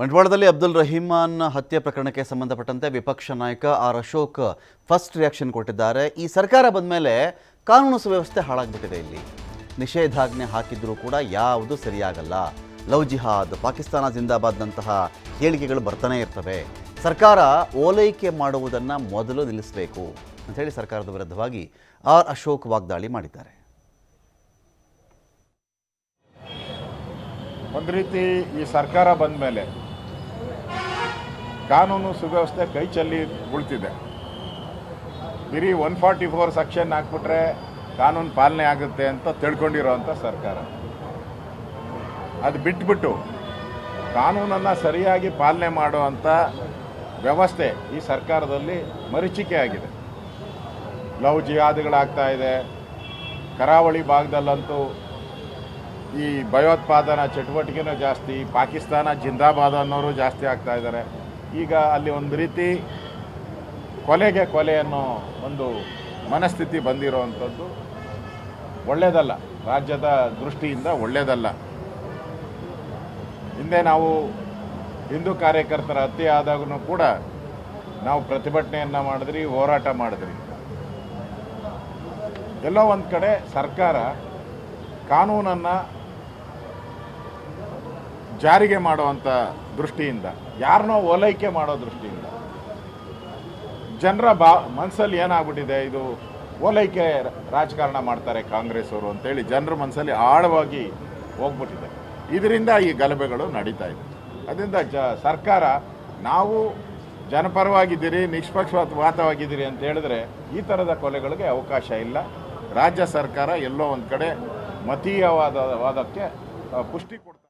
ಬಂಟ್ವಾಳದಲ್ಲಿ ಅಬ್ದುಲ್ ರಹೀಮಾನ್ ಹತ್ಯೆ ಪ್ರಕರಣಕ್ಕೆ ಸಂಬಂಧಪಟ್ಟಂತೆ ವಿಪಕ್ಷ ನಾಯಕ ಆರ್ ಅಶೋಕ್ ಫಸ್ಟ್ ರಿಯಾಕ್ಷನ್ ಕೊಟ್ಟಿದ್ದಾರೆ. ಈ ಸರ್ಕಾರ ಬಂದ ಮೇಲೆ ಕಾನೂನು ಸುವ್ಯವಸ್ಥೆ ಹಾಳಾಗ್ಬಿಟ್ಟಿದೆ ಇಲ್ಲಿ. ನಿಷೇಧಾಜ್ಞೆ ಹಾಕಿದ್ರೂ ಕೂಡ ಯಾವುದು ಸರಿಯಾಗಲ್ಲ. ಲವ್ ಜಿಹಾದ್, ಪಾಕಿಸ್ತಾನ ಜಿಂದಾಬಾದ್ನಂತಹ ಹೇಳಿಕೆಗಳು ಬರ್ತಾನೆ ಇರ್ತವೆ. ಸರ್ಕಾರ ಓಲೈಕೆ ಮಾಡುವುದನ್ನು ಮೊದಲು ನಿಲ್ಲಿಸಬೇಕು ಅಂಥೇಳಿ ಸರ್ಕಾರದ ವಿರುದ್ಧವಾಗಿ ಆರ್ ಅಶೋಕ್ ವಾಗ್ದಾಳಿ ಮಾಡಿದ್ದಾರೆ. ಒಂದು ರೀತಿ ಈ ಸರ್ಕಾರ ಬಂದ ಮೇಲೆ ಕಾನೂನು ಸುವ್ಯವಸ್ಥೆ ಕೈ ಚೆಲ್ಲಿ ಉಳ್ತಿದೆ. ಬರೀ ಒನ್ ಫಾರ್ಟಿ ಫೋರ್ ಸೆಕ್ಷನ್ ಹಾಕ್ಬಿಟ್ರೆ ಕಾನೂನು ಪಾಲನೆ ಆಗುತ್ತೆ ಅಂತ ತಿಳ್ಕೊಂಡಿರೋವಂಥ ಸರ್ಕಾರ. ಅದು ಬಿಟ್ಬಿಟ್ಟು ಕಾನೂನನ್ನು ಸರಿಯಾಗಿ ಪಾಲನೆ ಮಾಡುವಂಥ ವ್ಯವಸ್ಥೆ ಈ ಸರ್ಕಾರದಲ್ಲಿ ಮರೀಚಿಕೆ ಆಗಿದೆ. ಲವ್ ಜಿಹಾದ್ಗಳಾಗ್ತಾ ಇದೆ. ಕರಾವಳಿ ಭಾಗದಲ್ಲಂತೂ ಈ ಭಯೋತ್ಪಾದನಾ ಚಟುವಟಿಕೆನೂ ಜಾಸ್ತಿ, ಪಾಕಿಸ್ತಾನ ಜಿಂದಾಬಾದ್ ಅನ್ನೋರು ಜಾಸ್ತಿ ಆಗ್ತಾ ಇದ್ದಾರೆ. ಈಗ ಅಲ್ಲಿ ಒಂದು ರೀತಿ ಕೊಲೆಗೆ ಕೊಲೆ ಅನ್ನೋ ಒಂದು ಮನಸ್ಥಿತಿ ಬಂದಿರೋವಂಥದ್ದು. ಒಳ್ಳೆಯದಲ್ಲ ರಾಜ್ಯದ ದೃಷ್ಟಿಯಿಂದ ಒಳ್ಳೆಯದಲ್ಲ ಹಿಂದೆ ನಾವು ಹಿಂದೂ ಕಾರ್ಯಕರ್ತರ ಹತ್ಯೆ ಆದಾಗೂ ಕೂಡ ನಾವು ಪ್ರತಿಭಟನೆಯನ್ನು ಮಾಡಿದ್ರಿ, ಹೋರಾಟ ಮಾಡಿದ್ರಿ. ಎಲ್ಲೋ ಒಂದು ಕಡೆ ಸರ್ಕಾರ ಕಾನೂನನ್ನು ಜಾರಿಗೆ ಮಾಡುವಂಥ ದೃಷ್ಟಿಯಿಂದ ಯಾರನ್ನೋ ಓಲೈಕೆ ಮಾಡೋ ದೃಷ್ಟಿಯಿಂದ. ಜನರ ಬಾ ಮನಸ್ಸಲ್ಲಿ ಏನಾಗ್ಬಿಟ್ಟಿದೆ, ಇದು ಓಲೈಕೆ ರಾಜಕಾರಣ ಮಾಡ್ತಾರೆ ಕಾಂಗ್ರೆಸ್ ಅವರು ಅಂತೇಳಿ ಜನರ ಮನಸ್ಸಲ್ಲಿ ಆಳವಾಗಿ ಹೋಗ್ಬಿಟ್ಟಿದೆ. ಇದರಿಂದ ಈ ಗಲಭೆಗಳು ನಡೀತಾ ಇದೆ. ಅದರಿಂದ ಜ, ಸರ್ಕಾರ, ನಾವು ಜನಪರವಾಗಿದ್ದೀರಿ, ನಿಷ್ಪಕ್ಷಪಾತವಾಗಿದ್ದೀರಿ ಅಂತ ಹೇಳಿದ್ರೆ ಈ ಥರದ ಕೊಲೆಗಳಿಗೆ ಅವಕಾಶ ಇಲ್ಲ. ರಾಜ್ಯ ಸರ್ಕಾರ ಎಲ್ಲೋ ಒಂದು ಕಡೆ ಮತೀಯವಾದ, ವಾದಕ್ಕೆ ಪುಷ್ಟಿ ಕೊಡ್ತಾರೆ